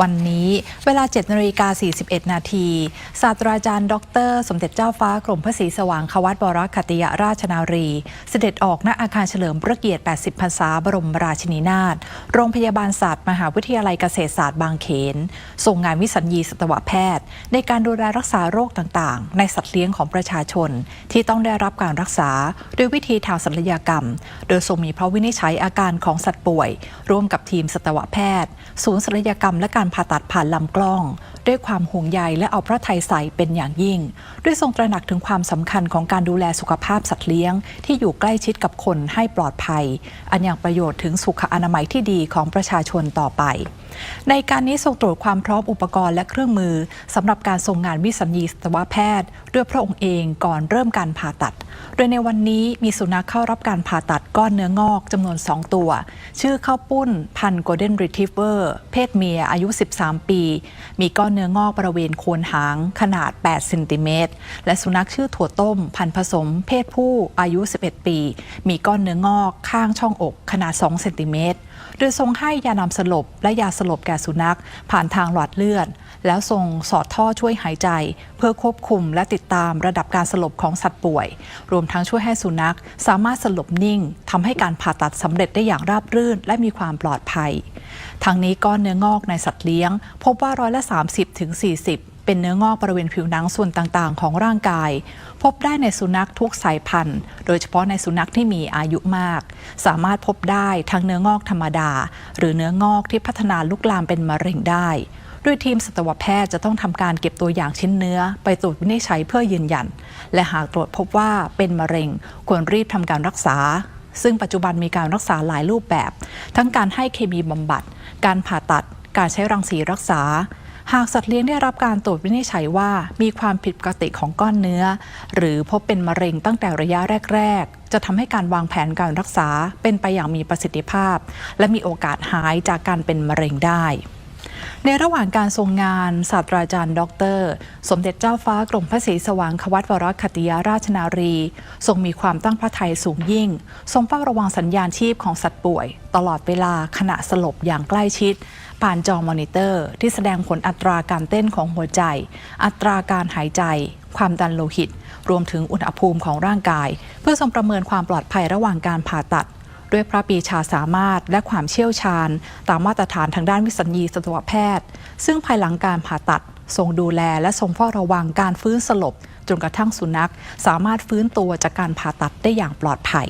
วันนี้ เวลา7นาฬิกา41 นาทีศาสตราจารย์ ดร สมเด็จเจ้าฟ้ากรมพระศรีสว่างควัตบรคติยราชนารี เสด็จออกณอาคารเฉลิมพระเกียรติ 80 พรรษาบรมราชินีนาถโรงพยาบาลศาสตร์ มหาวิทยาลัยเกษตรศาสตร์บางเขนส่งงานวิสัญญีสัตวแพทย์ ในการดูแลรักษาโรคต่างๆ ในสัตว์เลี้ยงของประชาชน ที่ต้องได้รับการรักษาด้วยวิธีทางศัลยกรรม โดยทรงมีพระวินิจฉัยอาการของสัตว์ป่วย ร่วมกับทีมสัตวแพทย์ ศูนย์ศัลยกรรมและการผ่าตัดผ่านลำกล้อง ด้วยความห่วงใยและเอาพระทัยใส่เป็นอย่างยิ่ง ด้วยทรงตระหนักถึงความสำคัญของการดูแลสุขภาพสัตว์เลี้ยง ที่อยู่ใกล้ชิดกับคนให้ปลอดภัย อันยังประโยชน์ถึงสุขอนามัยที่ดีของประชาชนต่อไป ในการนี้ทรงตรวจความพร้อมอุปกรณ์และเครื่องมือสำหรับการทรงงานวิสัญญีสัตวแพทย์ ด้วยพระองค์เองก่อนเริ่มการผ่าตัด โดยในวันนี้มีสุนัขเข้ารับการผ่าตัดก้อนเนื้องอกจำนวน 2 ตัว ชื่อข้าวปุ้นพันธุ์ Golden Retriever เพศเมียอายุ13 ปี มีก้อนเนื้องอกบริเวณโคนหางขนาด 8 เซนติเมตร และสุนัขชื่อถั่วต้ม พันผสม เพศผู้อายุ 11 ปี มีก้อนเนื้องอกข้างช่องอกขนาด 2 เซนติเมตร โดยทรงให้ยานำสลบและยาสลบแก่สุนัข ผ่านทางหลอดเลือด แล้วทรงสอดท่อช่วยหายใจ เพื่อควบคุมและติดตามระดับการสลบของสัตว์ป่วย รวมทั้งช่วยให้สุนัข สามารถสลบนิ่งทำให้การผ่าตัดสำเร็จได้อย่างราบรื่นและมีความปลอดภัย ทางนี้ก้อนเนื้องอกในสัตว์เลี้ยง พบว่าร้อยละ 30ถึง40 เป็นเนื้องอกบริเวณผิวหนังส่วนต่างๆ ของร่างกาย พบได้ในสุนัขทุกสายพันธุ์ โดยเฉพาะในสุนัขที่มีอายุมาก สามารถพบได้ทั้งเนื้องอกธรรมดา หรือเนื้องอกที่พัฒนาลุกลามเป็นมะเร็งได้โดยทีมสัตวแพทย์จะต้องทำการเก็บตัวอย่างชิ้นเนื้อ ไปตรวจวินิจฉัยเพื่อยืนยัน และหากตรวจพบว่าเป็นมะเร็ง ควรรีบทำการรักษา ซึ่งปัจจุบันมีการรักษาหลายรูปแบบ ทั้งการให้เคมีบำบัด การผ่าตัด การใช้รังสีรักษา หากสัตว์เลี้ยงได้รับการตรวจวินิจฉัยว่า มีความผิดปกติของก้อนเนื้อ หรือพบเป็นมะเร็งตั้งแต่ระยะแรก ๆ จะทำให้การวางแผนการรักษาเป็นไปอย่างมีประสิทธิภาพ และมีโอกาสหายจากการเป็นมะเร็งได้ ในระหว่างการทรงงานศาสตราจารย์ด็อกเตอร์ สมเด็จเจ้าฟ้ากรมพระศรีสว่างควัตวรคติยาราชนารี ทรงมีความตั้งพระทัยสูงยิ่ง ทรงเฝ้าระวังสัญญาณชีพของสัตว์ป่วย ตลอดเวลาขณะสลบอย่างใกล้ชิด ผ่านจอมอนิเตอร์ ที่แสดงผลอัตราการเต้นของหัวใจ อัตราการหายใจ ความดันโลหิต รวมถึงอุณหภูมิของร่างกาย เพื่อทรงประเมินความปลอดภัยระหว่างการผ่าตัด ด้วยพระปีชาสามารถและความเชี่ยวชาญ ตามมาตรฐานทางด้านวิสัญญีสัตวแพทย์ ซึ่งภายหลังการผ่าตัดทรงดูแลและทรงเฝ้าระวังการฟื้นสลบ จนกระทั่งสุนัข สามารถฟื้นตัวจากการผ่าตัดได้อย่างปลอดภัย